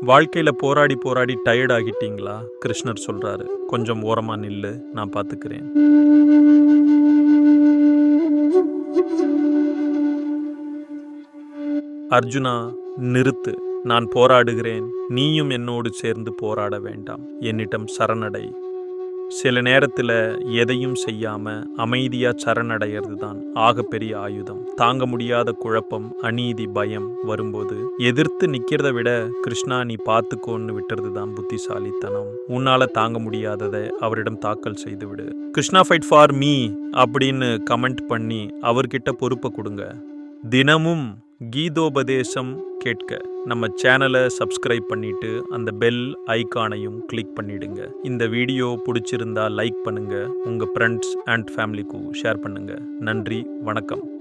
வாழ்க்கையில் போராடி போராடி டயர்ட் ஆகிட்டீங்களா? கிருஷ்ணர் சொல்கிறாரு கொஞ்சம் ஓரமாக நில்லு நான் பார்த்துக்கிறேன் அர்ஜுனா நிறுத்து. நான் போராடுகிறேன். நீயும் என்னோடு சேர்ந்து போராட வேண்டாம். என்னிடம் சரணடை. சில நேரத்தில் எதையும் செய்யாமல் அமைதியாக சரணடைகிறது தான் ஆகப்பெரிய ஆயுதம். தாங்க முடியாத குழப்பம் அநீதி பயம் வரும்போது எதிர்த்து நிற்கிறத விட கிருஷ்ணா நீ பார்த்துக்கோன்னு விட்டுறது தான் புத்திசாலித்தனம். உன்னால் தாங்க முடியாததை அவரிடம் தாக்கல் செய்து விடு கிருஷ்ணா ஃபைட் ஃபார் மீ அப்படின்னு கமெண்ட் பண்ணி அவர்கிட்ட பொறுப்பை கொடுங்க. தினமும் கீதோபதேசம் கேட்க நம்ம சேனலை சப்ஸ்கிரைப் பண்ணிட்டு அந்த பெல் ஐகானையும் கிளிக் பண்ணிடுங்க. இந்த வீடியோ பிடிச்சிருந்தா லைக் பண்ணுங்க. உங்க ஃப்ரெண்ட்ஸ் அண்ட் ஃபேமிலிக்கும் ஷேர் பண்ணுங்க. நன்றி வணக்கம்.